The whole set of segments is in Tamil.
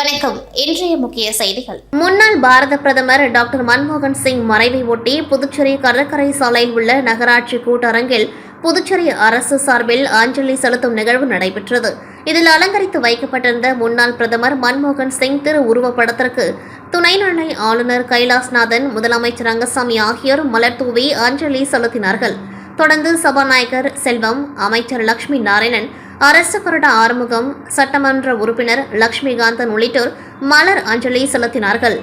வணக்கம். இன்றைய முக்கிய செய்திகள். முன்னாள் பாரத பிரதமர் டாக்டர் மன்மோகன் சிங் மறைவை ஒட்டி புதுச்சேரி கடற்கரை சாலையில் உள்ள நகராட்சி கூட்டரங்கில் புதுச்சேரி அரசு சார்பில் அஞ்சலி செலுத்தும் நிகழ்வு நடைபெற்றது. இதில் அலங்கரித்து வைக்கப்பட்டிருந்த முன்னாள் பிரதமர் மன்மோகன் சிங் திரு உருவப்படத்திற்கு துணைநிலை ஆளுநர் கைலாஸ்நாதன் முதலமைச்சர் ரங்கசாமி ஆகியோர் மலர் தூவி அஞ்சலி செலுத்தினார்கள். தொடர்ந்து சபாநாயகர் செல்வம் அமைச்சர் லட்சுமி நாராயணன் அரசு கொறடா ஆறுமுகம் சட்டமன்ற உறுப்பினர் லட்சுமிகாந்தன் உள்ளிட்டோர் மலர் அஞ்சலி செலுத்தினார்கள்.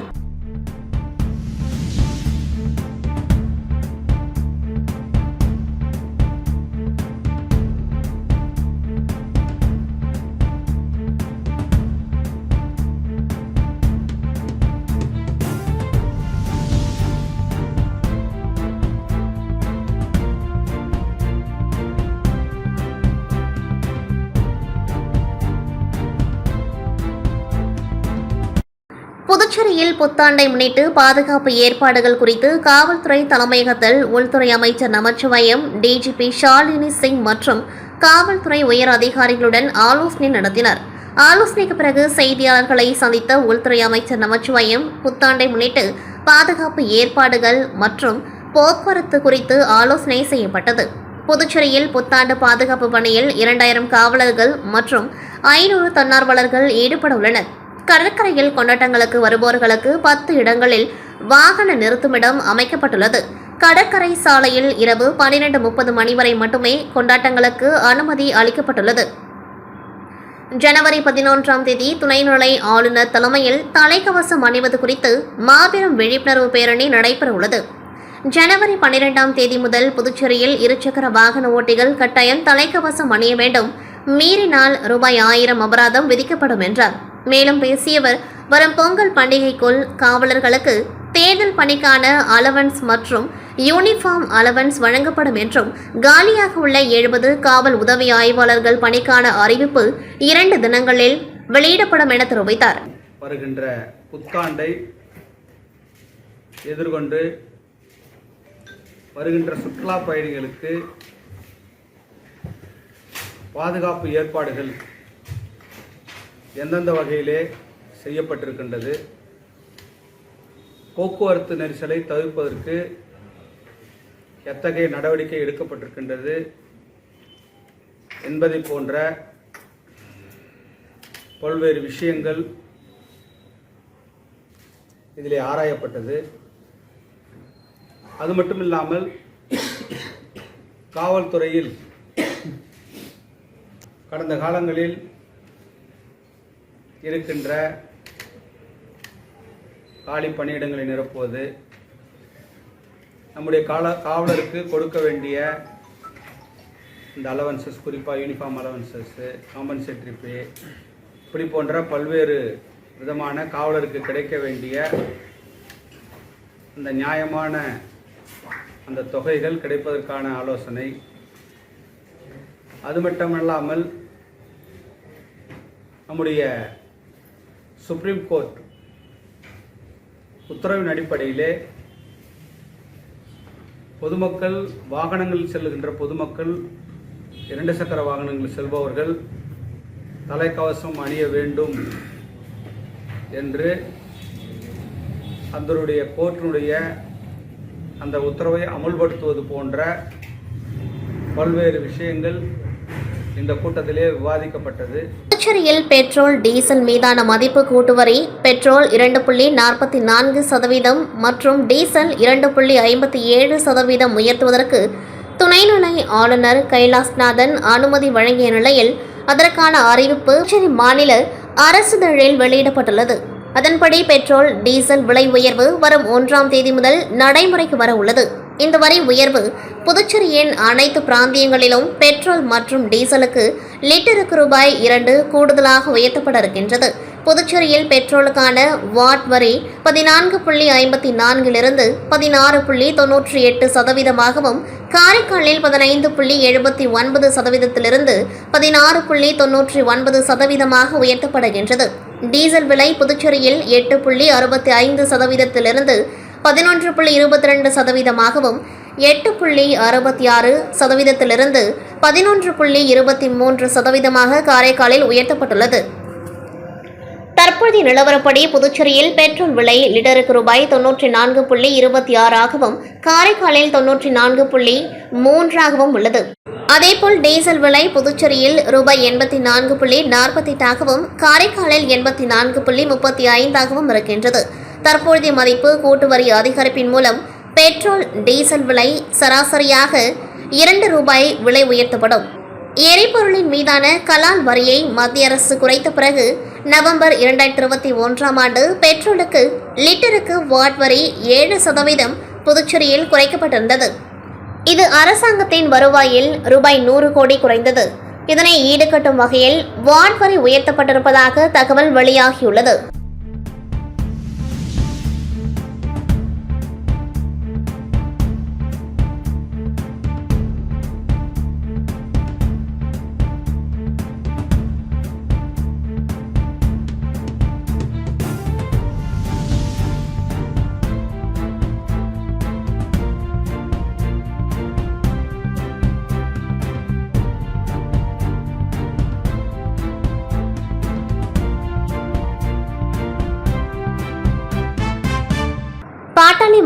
புதுச்சேரியில் புத்தாண்டை முன்னிட்டு பாதுகாப்பு ஏற்பாடுகள் குறித்து காவல்துறை தலைமையகத்தில் உள்துறை அமைச்சர் நமச்சிவாயம் டிஜிபி ஷாலினி சிங் மற்றும் காவல்துறை உயர் அதிகாரிகளுடன் ஆலோசனை நடத்தினர். ஆலோசனைக்கு பிறகு செய்தியாளர்களை சந்தித்த உள்துறை அமைச்சர் நமச்சிவாயம் புத்தாண்டை முன்னிட்டு பாதுகாப்பு ஏற்பாடுகள் மற்றும் போக்குவரத்து குறித்து ஆலோசனை செய்யப்பட்டது. புதுச்சேரியில் புத்தாண்டு பாதுகாப்பு பணியில் இரண்டாயிரம் காவலர்கள் மற்றும் ஐநூறு தன்னார்வலர்கள் ஈடுபட உள்ளனர். கடற்கரையில் கொண்டாட்டங்களுக்கு வருபவர்களுக்கு பத்து இடங்களில் வாகன நிறுத்துமிடம் அமைக்கப்பட்டுள்ளது. கடற்கரை சாலையில் இரவு பன்னிரண்டு முப்பது மணி வரை மட்டுமே கொண்டாட்டங்களுக்கு அனுமதி அளிக்கப்பட்டுள்ளது. ஜனவரி பதினொன்றாம் தேதி துணைநிலை ஆளுநர் தலைமையில் தலைக்கவசம் அணிவது குறித்து மாபெரும் விழிப்புணர்வு பேரணி நடைபெற உள்ளது ஜனவரி பன்னிரெண்டாம் தேதி முதல் புதுச்சேரியில் இருசக்கர வாகன ஓட்டிகள் கட்டாயம் தலைக்கவசம் அணிய வேண்டும். மீறினால் ரூபாய் ஆயிரம் அபராதம் விதிக்கப்படும் என்றார். மேலும் பேசியவர் வரும் பொங்கல் பண்டிகைக்குள் காவலர்களுக்கு தேர்தல் பணிக்கான அலவன்ஸ் மற்றும் யூனிஃபார்ம் அலவன்ஸ் வழங்கப்படும் என்றும் காலியாக உள்ள எழுபது காவல் உதவி ஆய்வாளர்கள் பணிக்கான அறிவிப்பு இரண்டு தினங்களில் வெளியிடப்படும் என தெரிவித்தார். வருகின்ற புத்தாண்டை எதிர்கொண்டு வருகின்ற சுற்றுலா பயணிகளுக்கு பாதுகாப்பு ஏற்பாடுகள் எந்தெந்த வகையிலே செய்யப்பட்டிருக்கின்றது? போக்குவரத்து நெரிசலை தவிர்ப்பதற்கு எத்தகைய நடவடிக்கை எடுக்கப்பட்டிருக்கின்றது என்பதை போன்ற பல்வேறு விஷயங்கள் இதில் ஆராயப்பட்டது. அது மட்டும் இல்லாமல் காவல்துறையில் கடந்த காலங்களில் இருக்கின்ற காலி பணியிடங்களை நிரப்புவது நம்முடைய கால காவலருக்கு கொடுக்க வேண்டிய இந்த அலவன்சஸ் குறிப்பாக யூனிஃபார்ம் அலவன்சஸ்ஸு காம்பன்சேட்டரி பே இப்படி போன்ற பல்வேறு விதமான காவலருக்கு கிடைக்க வேண்டிய இந்த நியாயமான அந்த தொகைகள் கிடைப்பதற்கான ஆலோசனை. அது மட்டுமல்லாமல் நம்முடைய சுப்ரீம் கோர்ட் உத்தரவின் அடிப்படையிலே பொதுமக்கள் வாகனங்களில் செல்லுகின்ற பொதுமக்கள் இரண்டு சக்கர வாகனங்களில் செல்பவர்கள் தலைக்கவசம் அணிய வேண்டும் என்று அதனுடைய கோர்ட்டினுடைய அந்த உத்தரவை அமுல்படுத்துவது போன்ற பல்வேறு விஷயங்கள் இந்த கூட்டத்திலே விவாதிக்கப்பட்டது. புதுச்சேரியில் பெட்ரோல் டீசல் மீதான மதிப்பு கூட்டுவரி பெட்ரோல் இரண்டு புள்ளி நாற்பத்தி நான்கு சதவீதம் மற்றும் டீசல் இரண்டு புள்ளி ஐம்பத்தி ஏழு சதவீதம் உயர்த்துவதற்கு துணைநிலை ஆளுநர் கைலாஸ்நாதன் அனுமதி வழங்கிய நிலையில் அதற்கான அறிவிப்பு புதுச்சேரி மாநில அரசுதழில் வெளியிடப்பட்டுள்ளது. அதன்படி பெட்ரோல் டீசல் விலை உயர்வு வரும் ஒன்றாம் தேதி முதல் நடைமுறைக்கு வர உள்ளது. இந்த வரி உயர்வு. புதுச்சேரியின் அனைத்து பிராந்தியங்களிலும் பெட்ரோல் மற்றும் டீசலுக்கு லிட்டருக்கு ரூபாய் இரண்டு கூடுதலாக உயர்த்தப்பட இருக்கின்றது புதுச்சேரியில் பெட்ரோலுக்கான வாட் வரி பதினான்கு புள்ளி ஐம்பத்தி நான்கிலிருந்து பதினாறு புள்ளி தொன்னூற்றி எட்டு சதவீதமாகவும் காரைக்காலில் பதினைந்து புள்ளி எழுபத்தி ஒன்பது சதவீதத்திலிருந்து பதினாறு புள்ளி தொன்னூற்றி ஒன்பது சதவீதமாக உயர்த்தப்படுகின்றது. டீசல் விலை புதுச்சேரியில் எட்டு புள்ளி அறுபத்தி ஐந்து சதவீதத்திலிருந்து பதினொன்று புள்ளி இருபத்தி ரெண்டு சதவீதமாகவும் எட்டு புள்ளி அறுபத்தி ஆறு சதவீதத்திலிருந்து பதினொன்று புள்ளி இருபத்தி மூன்று சதவீதமாக காரைக்காலில் உயர்த்தப்பட்டுள்ளது. தற்போதைய நிலவரப்படி புதுச்சேரியில் பெட்ரோல் விலை லிட்டருக்கு ரூபாய் தொன்னூற்றி நான்கு புள்ளி இருபத்தி ஆறாகவும் காரைக்காலில் தொன்னூற்றி நான்கு புள்ளி மூன்றாகவும் உள்ளது. அதேபோல் டீசல் விலை புதுச்சேரியில் ரூபாய் எண்பத்தி நான்கு புள்ளி நாற்பத்தி எட்டாகவும் காரைக்காலில் எண்பத்தி நான்கு புள்ளி முப்பத்தி ஐந்தாகவும் இருக்கின்றது. தற்பொழுதைய மதிப்பு கூட்டு வரி அதிகரிப்பின் மூலம் பெட்ரோல் டீசல் விலை சராசரியாக இரண்டு ரூபாய் விலை உயர்த்தப்படும். எரிபொருளின் மீதான கலால் வரியை மத்திய அரசு குறைத்த பிறகு நவம்பர் இரண்டாயிரத்தி இருபத்தி ஒன்றாம் ஆண்டு பெட்ரோலுக்கு லிட்டருக்கு வாட் வரி ஏழு சதவீதம் புதுச்சேரியில் குறைக்கப்பட்டிருந்தது. இது அரசாங்கத்தின் வருவாயில் ரூபாய் நூறு கோடி குறைந்தது. இதனை ஈடுகட்டும் வகையில் வாட் வரி உயர்த்தப்பட்டிருப்பதாக தகவல் வெளியாகியுள்ளது.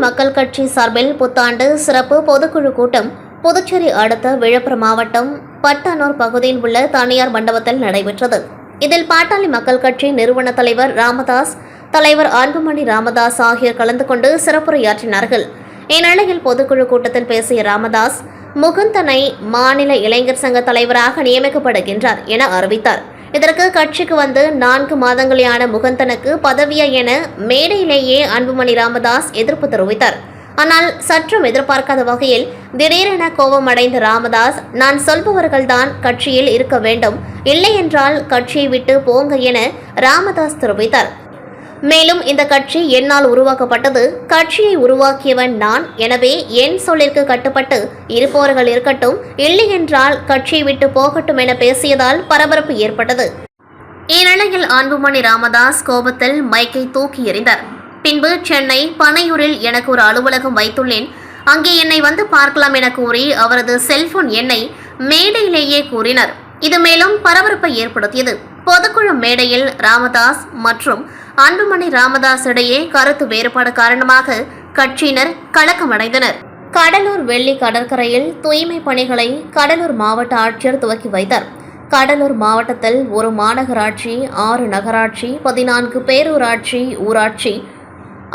மக்கள் கட்சி சார்பில் புத்தாண்டு சிறப்பு பொதுக்குழு கூட்டம் புதுச்சேரி அடுத்த விழுப்புரம் மாவட்டம் பட்டானூர் பகுதியில் உள்ள தனியார் மண்டபத்தில் நடைபெற்றது. இதில் பாட்டாளி மக்கள் கட்சி நிறுவன தலைவர் ராமதாஸ் தலைவர் அன்புமணி ராமதாஸ் ஆகியோர் கலந்து கொண்டு சிறப்புரையாற்றினார்கள். இந்நிலையில் பொதுக்குழு கூட்டத்தில் பேசிய ராமதாஸ் முகுந்தனை மாநில இளைஞர் சங்க தலைவராக நியமிக்கப்படுகின்றார் என அறிவித்தார். இதற்கு கட்சிக்கு வந்து நான்கு மாதங்களேயான முகந்தனுக்கு பதவியா என மேடையிலேயே அன்புமணி ராமதாஸ் எதிர்ப்பு தெரிவித்தார். ஆனால் சற்றும் எதிர்பார்க்காத வகையில் திடீரென கோபமடைந்த ராமதாஸ் நான் சொல்பவர்கள்தான் கட்சியில் இருக்க வேண்டும். இல்லை என்றால் கட்சியை விட்டு போங்க என ராமதாஸ் தெரிவித்தார். மேலும் இந்த கட்சி என்னால் உருவாக்கப்பட்டது கட்சியை உருவாக்கியவன் நான். எனவே என் சொல்லிற்கு கட்டுப்பட்டு இருப்பவர்கள் இருக்கட்டும் இல்லை என்றால் கட்சியை விட்டு போகட்டும் என பேசியதால் பரபரப்பு ஏற்பட்டது. இந்நிலையில் அன்புமணி ராமதாஸ் கோபத்தில் மைக்கை தூக்கி எறிந்தார். பின்பு சென்னை பனையூரில் எனக்கு ஒரு அலுவலகம் வைத்துள்ளேன். அங்கே என்னை வந்து பார்க்கலாம் என கூறி அவரது செல்போன் எண்ணை மேடையிலேயே கூறினர். இது மேலும் பரபரப்பை ஏற்படுத்தியது. பொதுக்குழு மேடையில் ராமதாஸ் மற்றும் அன்புமணி ராமதாஸ் இடையே கருத்து வேறுபாடு காரணமாக கட்சியினர் கலக்கமடைந்தனர். கடலூர் வெள்ளி கடற்கரையில் தூய்மை பணிகளை கடலூர் மாவட்ட ஆட்சியர் துவக்கி வைத்தார். கடலூர் மாவட்டத்தில் ஒரு மாநகராட்சி ஆறு நகராட்சி பதினான்கு பேரூராட்சி ஊராட்சி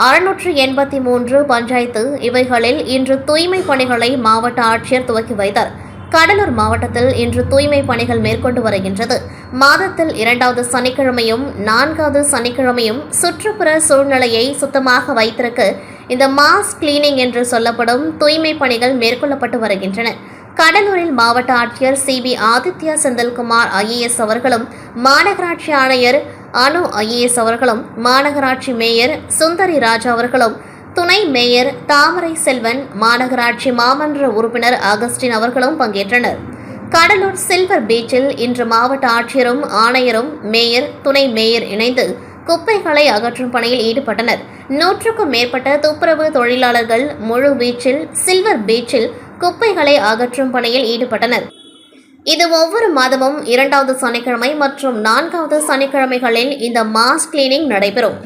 அறுநூற்று எண்பத்தி மூன்று பஞ்சாயத்து இவைகளில் இன்று தூய்மை பணிகளை மாவட்ட ஆட்சியர் துவக்கி வைத்தார். கடலூர் மாவட்டத்தில் இன்று தூய்மை பணிகள் மேற்கொண்டு வருகின்றது. மாதத்தில் இரண்டாவது சனிக்கிழமையும் நான்காவது சனிக்கிழமையும் சுற்றுப்புற சூழ்நிலையை சுத்தமாக வைத்திருக்க இந்த மாஸ் கிளீனிங் என்று சொல்லப்படும் தூய்மை பணிகள் மேற்கொள்ளப்பட்டு வருகின்றன. கடலூரில் மாவட்ட ஆட்சியர் C P Aditya Senthilkumar IAS அவர்களும் மாநகராட்சி ஆணையர் அனு ஐஏஎஸ் அவர்களும் மாநகராட்சி மேயர் சுந்தரி ராஜா அவர்களும் துணை மேயர் தாமரை செல்வன் மாநகராட்சி மாமன்ற உறுப்பினர் அகஸ்டின் அவர்களும் பங்கேற்றனர். கடலூர் சில்வர் பீச்சில் இன்று மாவட்ட ஆட்சியரும் ஆணையரும் மேயர் துணை மேயர் இணைந்து குப்பைகளை அகற்றும் பணியில் ஈடுபட்டனர். நூற்றுக்கும் மேற்பட்ட துப்புரவு தொழிலாளர்கள் முழு பீச்சில் சில்வர் பீச்சில் குப்பைகளை அகற்றும் பணியில் ஈடுபட்டனர். இது ஒவ்வொரு மாதமும் இரண்டாவது சனிக்கிழமை மற்றும் நான்காவது சனிக்கிழமைகளில் இந்த மாஸ் கிளீனிங் நடைபெறும்.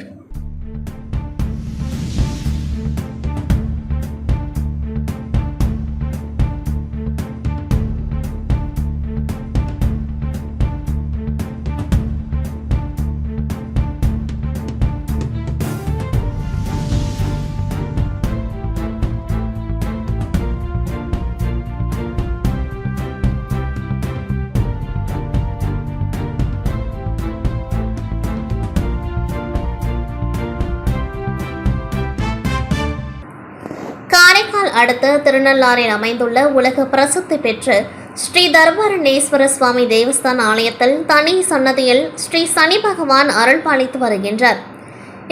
அடுத்த திருநள்ளாறில் அமைந்துள்ள உலக பிரசித்தி பெற்ற ஸ்ரீ தர்பாரணேஸ்வர சுவாமி தேவஸ்தான ஆலயத்தில் தனி சன்னதியில் ஸ்ரீ சனி பகவான் அருள் பாலித்து வருகின்றார்.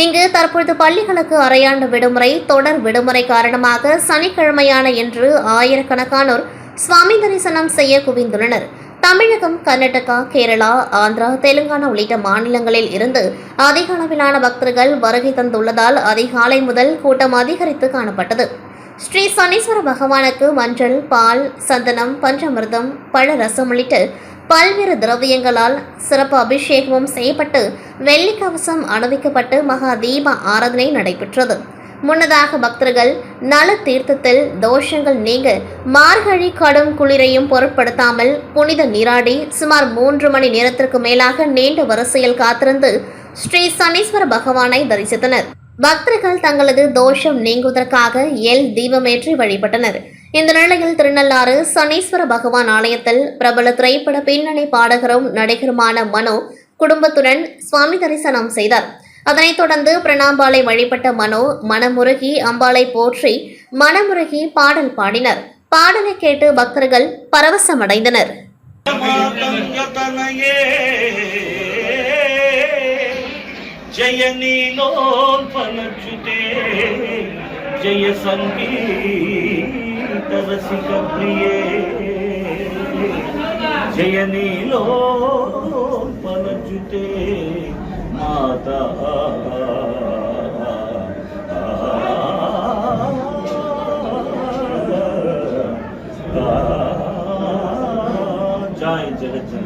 இங்கு தற்பொழுது பள்ளிகளுக்கு அரையாண்டு விடுமுறை தொடர் விடுமுறை காரணமாக சனிக்கிழமையான இன்று ஆயிரக்கணக்கானோர் சுவாமி தரிசனம் செய்ய குவிந்துள்ளனர். தமிழகம் கர்நாடகா கேரளா ஆந்திரா தெலுங்கானா உள்ளிட்ட மாநிலங்களில் இருந்து அதிக அளவிலான பக்தர்கள் வருகை தந்துள்ளதால் அதிகாலை முதல் கூட்டம் அதிகரித்து காணப்பட்டது. ஸ்ரீ சனீஸ்வர பகவானுக்கு மஞ்சள் பால் சந்தனம் பஞ்சமிர்தம் பழ ரசம் உள்ளிட்ட பல்வேறு திரவியங்களால் சிறப்பு அபிஷேகமும் செய்யப்பட்டு வெள்ளி கவசம் அணிவிக்கப்பட்டு மகா தீப ஆராதனை நடைபெற்றது. முன்னதாக பக்தர்கள் நல தீர்த்தத்தில் தோஷங்கள் நீங்க மார்கழி கடும் குளிரையும் பொருட்படுத்தாமல் புனித நீராடி சுமார் மூன்று மணி நேரத்திற்கு மேலாக நீண்ட வரிசையில் காத்திருந்து ஸ்ரீ சனீஸ்வர பகவானை தரிசித்தனர். பக்தர்கள் தங்களது தோஷம் நீங்குவதற்காக எல் தீபமேற்றி வழிபட்டனர். இந்த நிலையில் திருநள்ளாறு சனீஸ்வர பகவான் ஆலயத்தில் பிரபல திரைப்பட பின்னணி பாடகரும் நடிகருமான மனோ குடும்பத்துடன் சுவாமி தரிசனம் செய்தார். அதனைத் தொடர்ந்து பிரணாம்பாலை வழிபட்ட மனோ மனமுருகி அம்பாளை போற்றி மனமுருகி பாடல் பாடினர். பாடலை கேட்டு பக்தர்கள் பரவசமடைந்தனர். జయనీలోల్పనచ్యుతే జయ సంగీత రసిక ప్రియే జయనీలోల్పనచ్యుతే మాతా. జాయ్ జగజ్జన.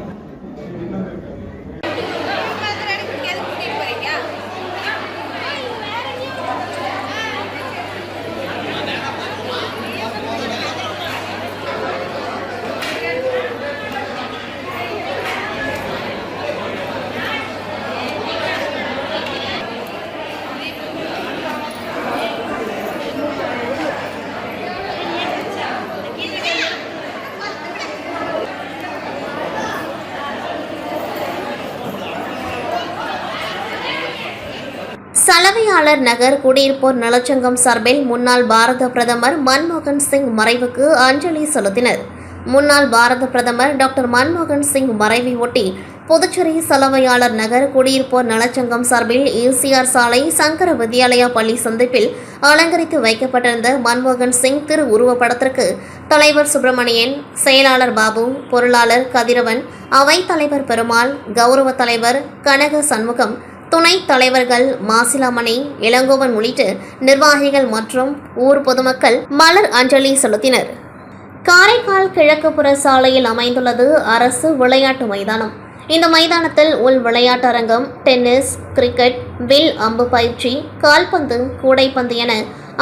சலவையாளர் நகர் குடியிருப்போர் நலச்சங்கம் சார்பில் முன்னாள் பாரத பிரதமர் மன்மோகன் சிங் மறைவுக்கு அஞ்சலி செலுத்தினர். முன்னாள் பாரத பிரதமர் டாக்டர் மன்மோகன் சிங் மறைவை ஒட்டி புதுச்சேரி சலவையாளர் நகர் குடியிருப்போர் நலச்சங்கம் சார்பில் ஏசிஆர் சாலை சங்கர வித்யாலயா பள்ளி சந்திப்பில் அலங்கரித்து வைக்கப்பட்டிருந்த மன்மோகன் சிங் திரு உருவப்படத்திற்கு தலைவர் சுப்பிரமணியன் செயலாளர் பாபு பொருளாளர் கதிரவன் அவைத் தலைவர் பெருமாள் கௌரவ தலைவர் கனக சண்முகம் துணைத் தலைவர்கள் மாசிலாமணி இளங்கோவன் உள்ளிட்ட நிர்வாகிகள் மற்றும் ஊர் பொதுமக்கள் மலர் அஞ்சலி செலுத்தினர். காரைக்கால் கிழக்குப்புற சாலையில் அமைந்துள்ளது அரசு விளையாட்டு மைதானம். இந்த மைதானத்தில் உள் விளையாட்டரங்கம் டென்னிஸ் கிரிக்கெட் வில் அம்பு பயிற்சி கால்பந்து கூடைப்பந்து என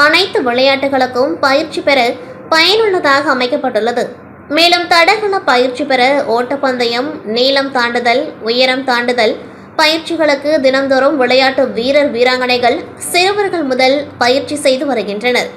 அனைத்து விளையாட்டுகளுக்கும் பயிற்சி பெற பயனுள்ளதாக அமைக்கப்பட்டுள்ளது. மேலும் தடகள பயிற்சி பெற ஓட்டப்பந்தயம் நீளம் தாண்டுதல் உயரம் தாண்டுதல் பயிற்சிகளுக்கு தினந்தோறும் விளையாட்டு வீரர் வீராங்கனைகள் சிறுவர்கள் முதல் பயிற்சி செய்து வருகின்றனர்.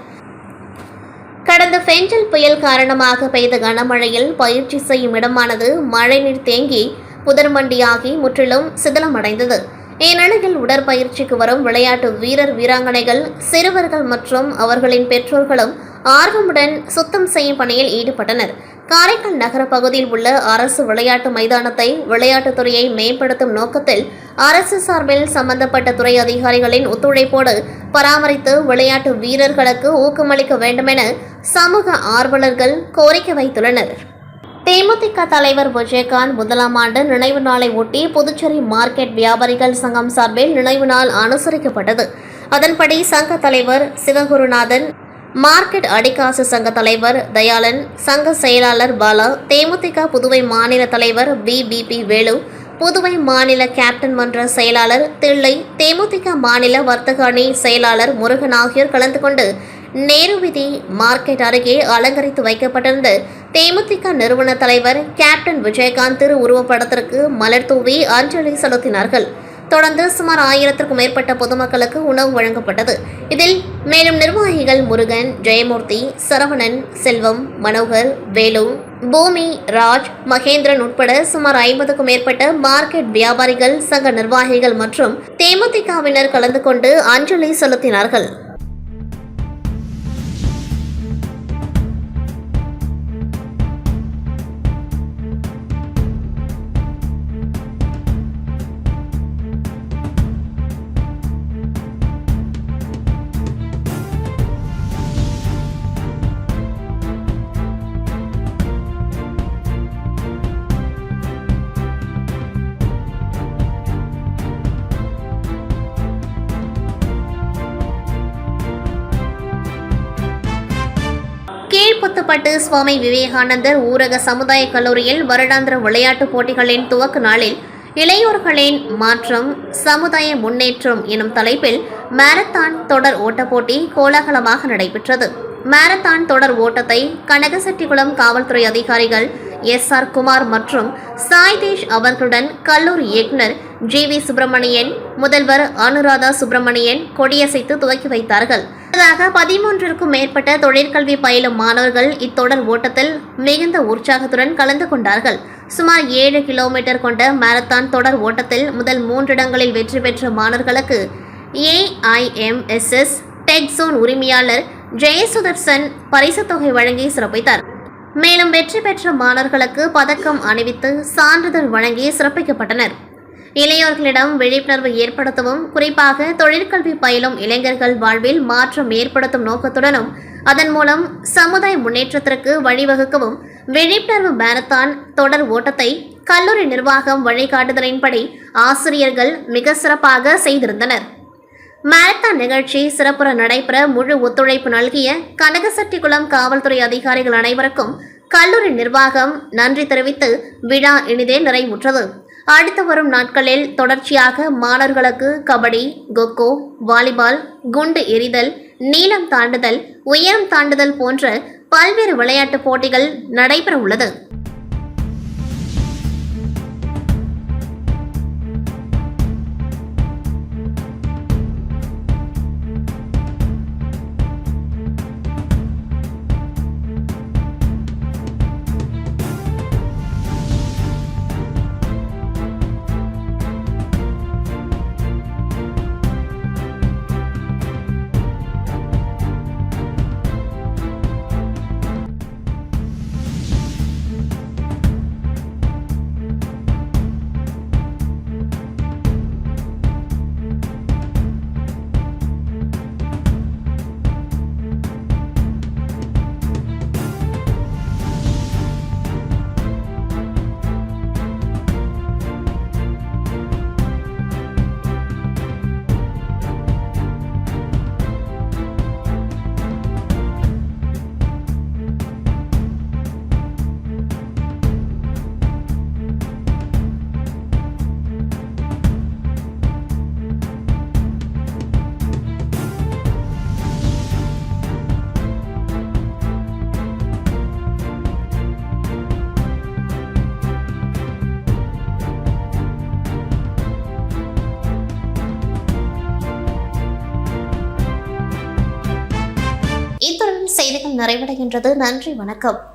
கடந்த பெஞ்சல் புயல் காரணமாக பெய்த கனமழையில் பயிற்சி செய்யும் இடமானது மழைநீர் தேங்கி புதர்மண்டியாகி முற்றிலும் சிதிலமடைந்தது. இந்நிலையில் உடற்பயிற்சிக்கு வரும் விளையாட்டு வீரர் வீராங்கனைகள் சிறுவர்கள் மற்றும் அவர்களின் பெற்றோர்களும் ஆர்வமுடன் சுத்தம் செய்யும் பணியில் ஈடுபட்டனர். காரைக்கால் நகர பகுதியில் உள்ள அரசு விளையாட்டு மைதானத்தை விளையாட்டுத்துறையை மேம்படுத்தும் நோக்கத்தில் அரசு சார்பில் சம்பந்தப்பட்ட துறை அதிகாரிகளின் ஒத்துழைப்போடு பராமரித்து விளையாட்டு வீரர்களுக்கு ஊக்கமளிக்க வேண்டுமென சமூக ஆர்வலர்கள் கோரிக்கை வைத்துள்ளனர். தேமுதிக தலைவர் விஜயகாந்த் முதலாம் ஆண்டு நினைவு நாளை ஒட்டி புதுச்சேரி மார்க்கெட் வியாபாரிகள் சங்கம் சார்பில் நினைவு நாள் அனுசரிக்கப்பட்டது. அதன்படி சங்க தலைவர் சிவகுருநாதன் மார்க்கெட் அடிக்காசு சங்க தலைவர் தயாளன் சங்க செயலாளர் பாலா தேமுதிக புதுவை மாநில தலைவர் பிபிபி வேலு புதுவை மாநில கேப்டன் மன்ற செயலாளர் தில்லை தேமுதிக மாநில வர்த்தக அணி செயலாளர் முருகன் ஆகியோர் கலந்து கொண்டு நேருவிதி மார்க்கெட் அருகே அலங்கரித்து வைக்கப்பட்டிருந்த தேமுதிக நிறுவன தலைவர் கேப்டன் விஜயகாந்த் திரு உருவப்படத்திற்கு மலர் தூவி அஞ்சலி செலுத்தினார்கள். தொடர்ந்து சுமார் ஆயிரத்திற்கும் மேற்பட்ட பொதுமக்களுக்கு உணவு வழங்கப்பட்டது. இதில் மேலும் நிர்வாகிகள் முருகன் ஜெயமூர்த்தி சரவணன் செல்வம் மனோகர் வேலு பூமி ராஜ் மகேந்திரன் உட்பட சுமார் ஐம்பதுக்கும் மேற்பட்ட மார்க்கெட் வியாபாரிகள் சங்க நிர்வாகிகள் மற்றும் தேமுதிகவினர் கலந்து கொண்டு அஞ்சலி செலுத்தினார்கள். செங்கல்பட்டு சுவாமி விவேகானந்தர் ஊரக சமுதாய கல்லூரியில் வருடாந்திர விளையாட்டுப் போட்டிகளின் துவக்க நாளில் இளையோர்களின் மாற்றம் சமுதாய முன்னேற்றம் எனும் தலைப்பில் மாரத்தான் தொடர் ஓட்டப் போட்டி கோலாகலமாக நடைபெற்றது. மாரத்தான் தொடர் ஓட்டத்தை கனகசெட்டிகுளம் காவல்துறை அதிகாரிகள் எஸ் ஆர் குமார் மற்றும் சாய்தேஷ் அவர்களுடன் கல்லூரி இயக்குனர் ஜி வி சுப்பிரமணியன் முதல்வர் அனுராதா சுப்பிரமணியன் கொடியசைத்து துவக்கி வைத்தார்கள். முன்னதாக பதிமூன்றிற்கும் மேற்பட்ட தொழிற்கல்வி பயிலும் மாணவர்கள் இத்தொடர் ஓட்டத்தில் மிகுந்த உற்சாகத்துடன் கலந்து கொண்டார்கள். சுமார் ஏழு கிலோமீட்டர் கொண்ட மாரத்தான் தொடர் ஓட்டத்தில் முதல் மூன்றிடங்களில் வெற்றி பெற்ற மாணவர்களுக்கு ஏஐஎம்எஸ்எஸ் டெக்ஸோன் உரிமையாளர் ஜெயசுதர்சன் பரிசுத் தொகை வழங்கி சிறப்பித்தார். மேலும் வெற்றி பெற்ற மாணவர்களுக்கு பதக்கம் அணிவித்து சான்றிதழ் வழங்கி சிறப்பிக்கப்பட்டனர். இளையோர்களிடம் விழிப்புணர்வு ஏற்படுத்தவும் குறிப்பாக தொழிற்கல்வி பயிலும் இளைஞர்கள் வாழ்வில் மாற்றம் ஏற்படுத்தும் நோக்கத்துடனும் அதன் மூலம் சமுதாய முன்னேற்றத்திற்கு வழிவகுக்கவும் விழிப்புணர்வு மேரத்தான் தொடர் ஓட்டத்தை கல்லூரி நிர்வாகம் வழிகாட்டுதலின்படி ஆசிரியர்கள் மிக சிறப்பாக செய்திருந்தனர். மாரத்தான் நிகழ்ச்சி சிறப்புற நடைபெற முழு ஒத்துழைப்பு நல்கிய கனகசட்டிக்குளம் காவல்துறை அதிகாரிகள் அனைவருக்கும் கல்லூரி நிர்வாகம் நன்றி தெரிவித்து விழா இனிதே நிறைவுற்றது. அடுத்து வரும் நாட்களில் தொடர்ச்சியாக மாணவர்களுக்கு கபடி கொக்கோ வாலிபால் குண்டு எறிதல் நீளம் தாண்டுதல் உயரம் தாண்டுதல் போன்ற பல்வேறு விளையாட்டுப் போட்டிகள் நடைபெற உள்ளது நிறைவடைகின்றது. நன்றி வணக்கம்.